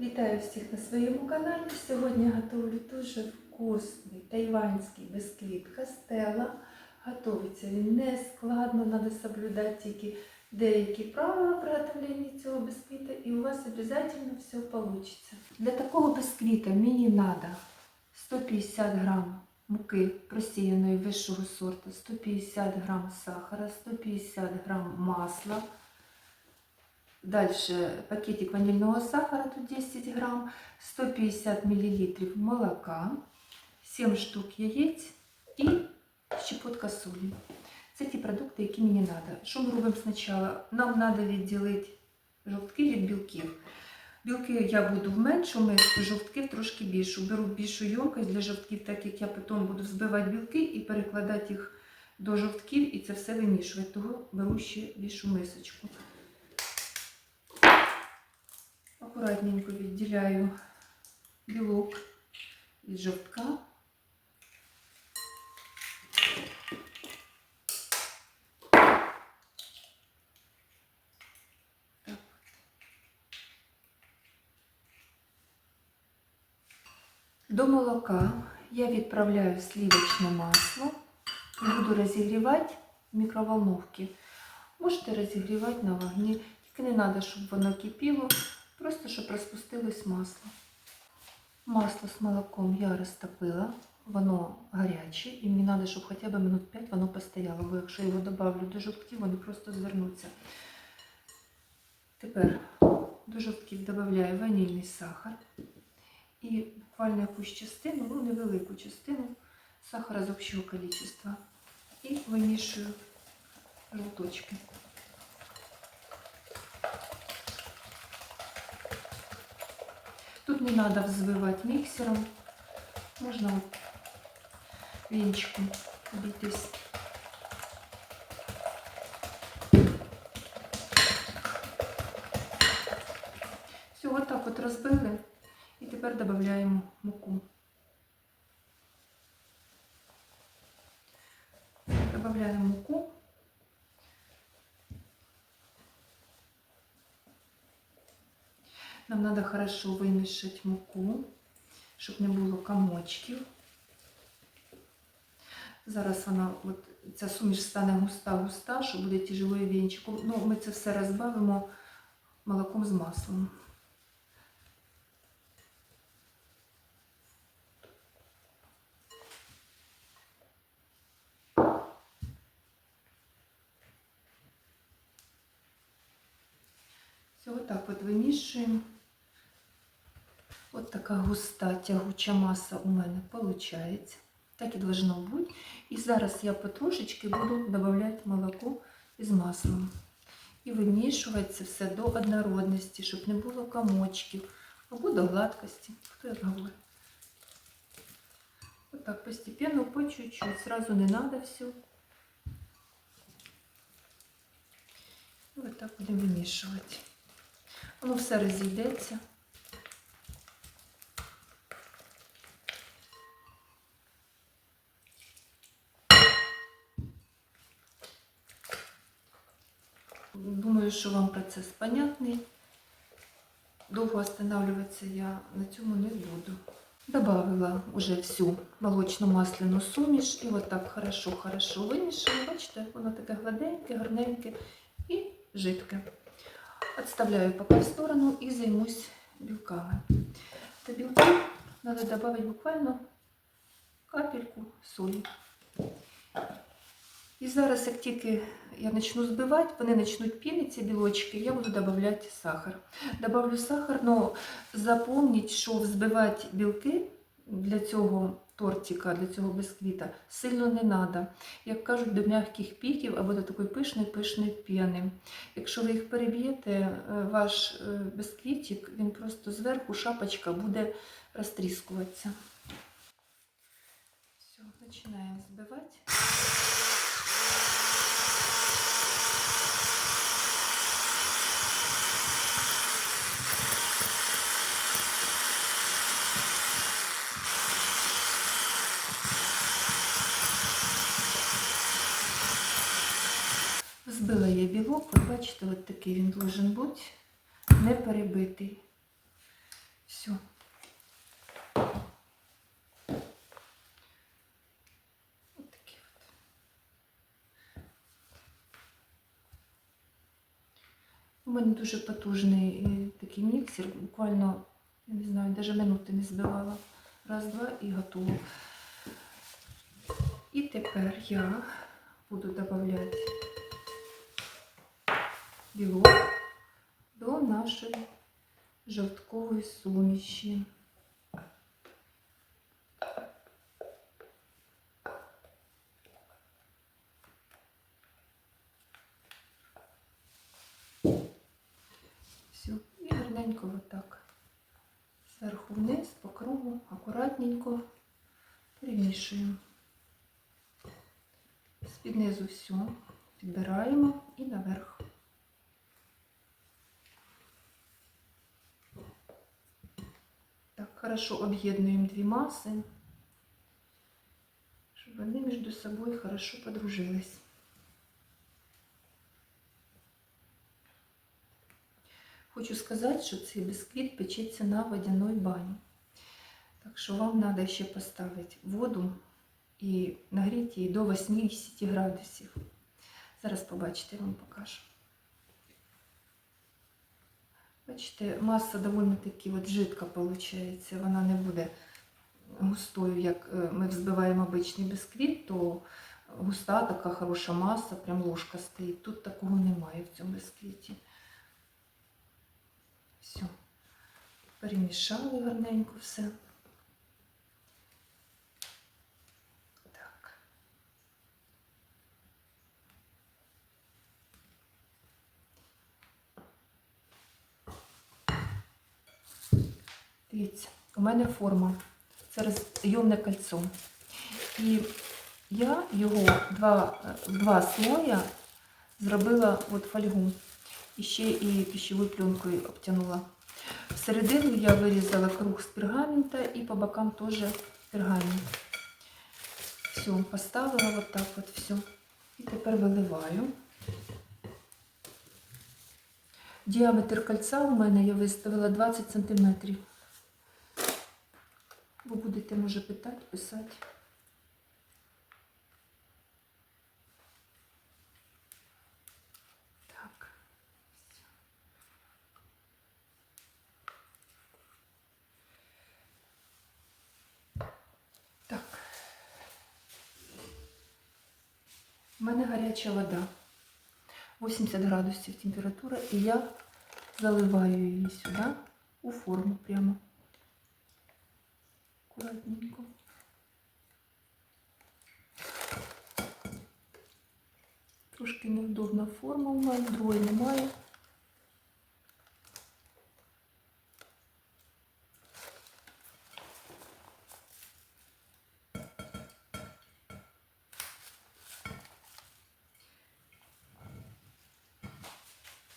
Вітаю всіх на своєму каналі. Сьогодні готую дуже вкусний тайванський бисквіт Кастела. Готується він не складно, треба соблюдати тільки деякі правила приготовлення цього бисквіта і у вас обов'язково все вийде. Для такого бисквіта мені треба 150 грам муки просіяної вищого сорту, 150 грам сахара, 150 грам масла. Дальше пакетик ванильного сахара, тут 10 грамм, 150 миллилитров молока, 7 штук яєць і щепотка солі. Це ті продукти, які мені треба. Що ми робимо спочатку? Нам треба відділити жовтки від білків. Білки я буду в меншу миску, жовтків трошки більшу. Беру більшу ємкость для жовтків, так як я потім буду взбивати білки і перекладати їх до жовтків і це все вимішувати. Того беру ще більшу мисочку. Акуратненько відділяю білок від жовтка. До молока я відправляю сливочне масло і буду розігрівати в мікроволновці. Можете розігрівати на вогні, тільки не треба, щоб воно кипіло. Просто щоб розпустилось масло. Масло з молоком я розтопила, воно гаряче, і мені треба, щоб хоча б минут 5 воно постояло, бо якщо його додавлю до жовтків, вони просто звернуться. Тепер до жовтків додаю ванільний сахар і буквально якусь частину, ну невелику частину сахара з общого количества. І вимішую жовточки. не надо взбивать миксером. Можно вот венчиком обійтись. Все, вот так вот розбили. І тепер додаємо муку. Добавляємо муку. Нам треба хорошо вимішати муку, щоб не було комочків. Зараз вона, от, ця суміш стане густа-густа, що буде тяжелою вінчиком. Ну, ми це все розбавимо молоком з маслом. Все, отак от вимішуємо. Така густа тягуча маса у мене виходить. Так і должно бути. І зараз я потрошечки буду додавати молоко із маслом. І вимішувати це все до однородності, щоб не було комочків або до гладкості. Хто як говорить. Вот так постепенно, по чуть-чуть. Сразу не надо все. Вот так будемо вимішувати. Воно все розійдеться. Думаю, що вам процес понятний. Довго останавливатися я на цьому не буду. Добавила уже всю молочно-масляну суміш і от так хорошо-хорошо вимішала. Бачите, воно таке гладеньке, гарненьке і жидке. Отставляю пока в сторону і займусь білками. До білків треба додати буквально капельку солі. І зараз, як тільки я почну збивати, вони почнуть пінитися білочки, я буду додавати сахар. Добавлю сахар, але запомніть, що взбивати білки для цього тортика, для цього бисквіта сильно не треба. Як кажуть, до м'яких піків або до такої пишної-пишної піни. Якщо ви їх переб'єте, е, ваш е, бисквітик, він просто зверху шапочка буде розтріскуватися. Все, починаємо збивати. такий він должен бути, не перебитий. Все. У мене дуже потужний е, такий міксер, буквально, я не знаю, навіть минути не збивала. Раз, два і готово. І тепер я буду додавати білок до нашої жовткової суміші. Все, і гарненько отак. Зверху вниз, по кругу, акуратненько перемішуємо. З-під низу все підбираємо і наверх. Так, хорошо об'єднуємо дві маси, щоб вони між собою хорошо подружились. Хочу сказати, що цей бісквіт печеться на водяной бані. Так що вам треба ще поставити воду і нагріти її до 80 градусів. Зараз побачите, я вам покажу. Бачите, маса доволі таки жидка виходить. Вона не буде густою, як е, ми взбиваємо обичний бисквіт, то густа така хороша маса, прям ложка стоїть. Тут такого немає в цьому бисквіті. Все. Перемішали гарненько все. Дивіться, у мене форма. Це розйомне кольцо. І я його два, два слоя зробила от фольгу. І ще і пищевою пленкою обтянула. Всередину я вирізала круг з пергамента і по бокам теж пергамент. Все, поставила вот так от все. І тепер виливаю. Діаметр кольця у мене я виставила 20 см. Ви будете, може, питати, писати. Так. Так. У мене гаряча вода. 80 градусів температура, і я заливаю її сюди у форму прямо. Аккуратненько. Трошки невдобна форма у мене, другої немає.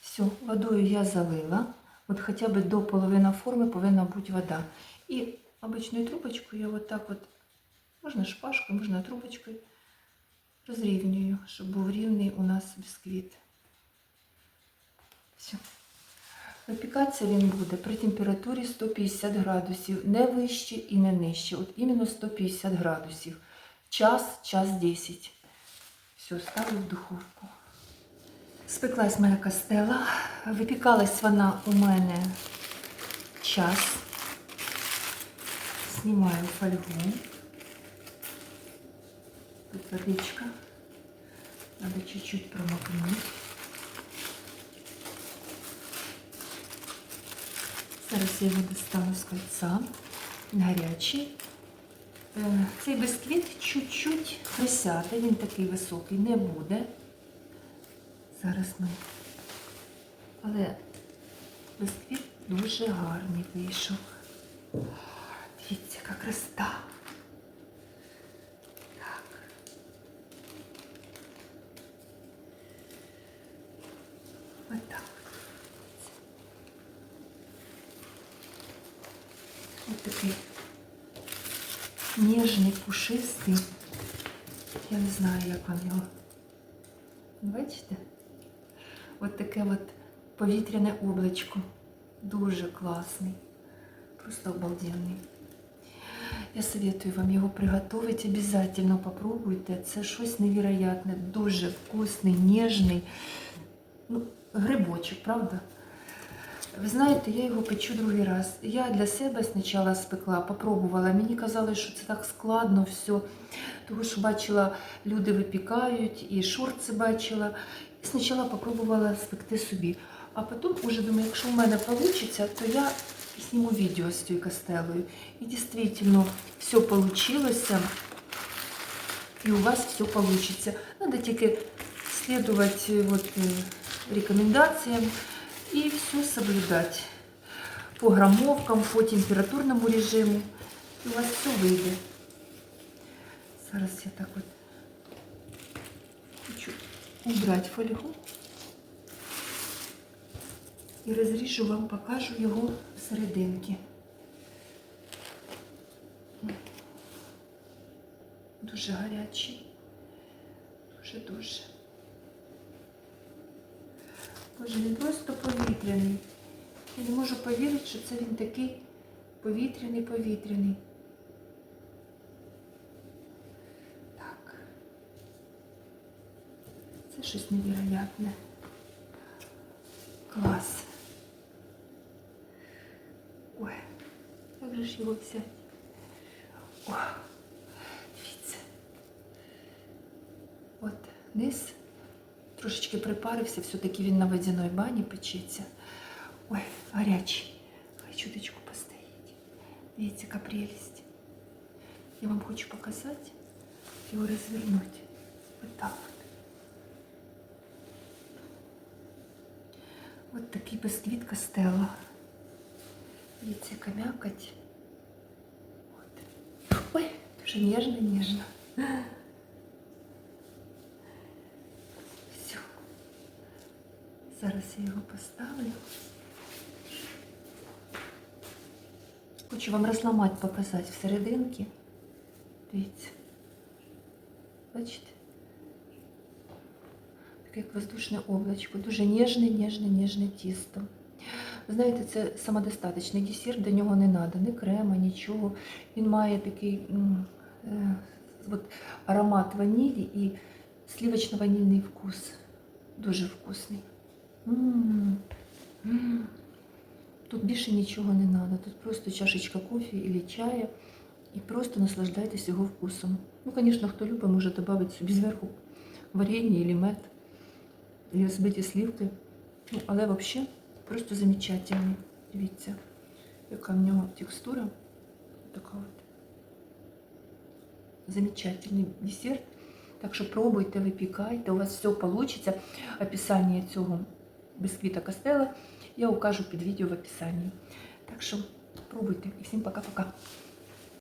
Все, водою я залила. От хоча б до половини форми повинна бути вода. І обичною трубочкою я от так от, можна шпажкою, можна трубочкою, розрівнюю, щоб був рівний у нас бісквіт. Все. Випікатися він буде при температурі 150 градусів, не вище і не нижче. От іменно 150 градусів. Час, час 10. Все, ставлю в духовку. Спеклась моя кастела. Випікалась вона у мене час. Знімаю фольгу. Тут водичка. Надо чуть-чуть промокнуть. Зараз я його достану з кольця. Він гарячий. Е, Цей бисквіт чуть-чуть присяде, він такий високий не буде. Зараз ми. Але бисквіт дуже гарний вийшов. Дивіться, яка. Так. Ось так. Ось такий ніжний, пушистий. Я не знаю, як вам його. Бачите? От таке от повітряне облачко. Дуже класний. Просто обалденний. Я советую вам його приготувати. Обязательно попробуйте. Це щось невероятне, дуже вкусний, ніжний. Ну, грибочок, правда? Ви знаєте, я його печу другий раз. Я для себе спочатку спекла, попробувала. Мені казали, що це так складно все. Тому що бачила, люди випікають, і шорти бачила. І спочатку попробувала спекти собі. А потім уже думаю, якщо в мене вийде, то я зніму відео з цією кастелою. І дійсно все вийшло. И у вас все получится. Надо тільки следовать э, вот, э, рекомендациям и все соблюдать по грамовкам, по температурному режиму. І у вас все вийде. Зараз я так от хочу убрати фольгу і розріжу вам, покажу його всерединки. Дуже гарячий. Дуже-дуже. Боже, він просто повітряний. Я не можу повірити, що це він такий повітряний, повітряний. Так. Це щось невероятне. Клас. як же ж його взяти? О, дивіться. От низ трошечки припарився, все-таки він на водяной бані печеться. Ой, гарячий. Хай чуточку постоїть. Дивіться, яка прелість. Я вам хочу показати, його розвернути. Ось так от. От такий бісквіт Костелло. Дивіться, яка м'якоть. От. Ой, дуже ніжно, ніжно. Все. Зараз я його поставлю. Хочу вам розламати, показати всерединки. Дивіться. Бачите? Таке як воздушне облачко. Дуже ніжне, ніжне, ніжне тісто. Знаєте, це самодостаточний десерт, до нього не треба, ні крема, нічого. Він має такий е, от, аромат ванілі і сливочно-ванільний вкус. Дуже вкусний. М, м. Тут більше нічого не треба. Тут просто чашечка кофе або чаю і просто наслаждайтесь його вкусом. Ну, звісно, хто любить, може додати собі зверху варення або мед, або збиті сливки. Ну, але взагалі просто замечательний. Дивіться, яка в нього текстура. Така от. Замечательний десерт. Так що пробуйте, випікайте, у вас все вийде. Описання цього бисквіта костела я укажу під відео в описанні. Так що пробуйте і всім пока-пока.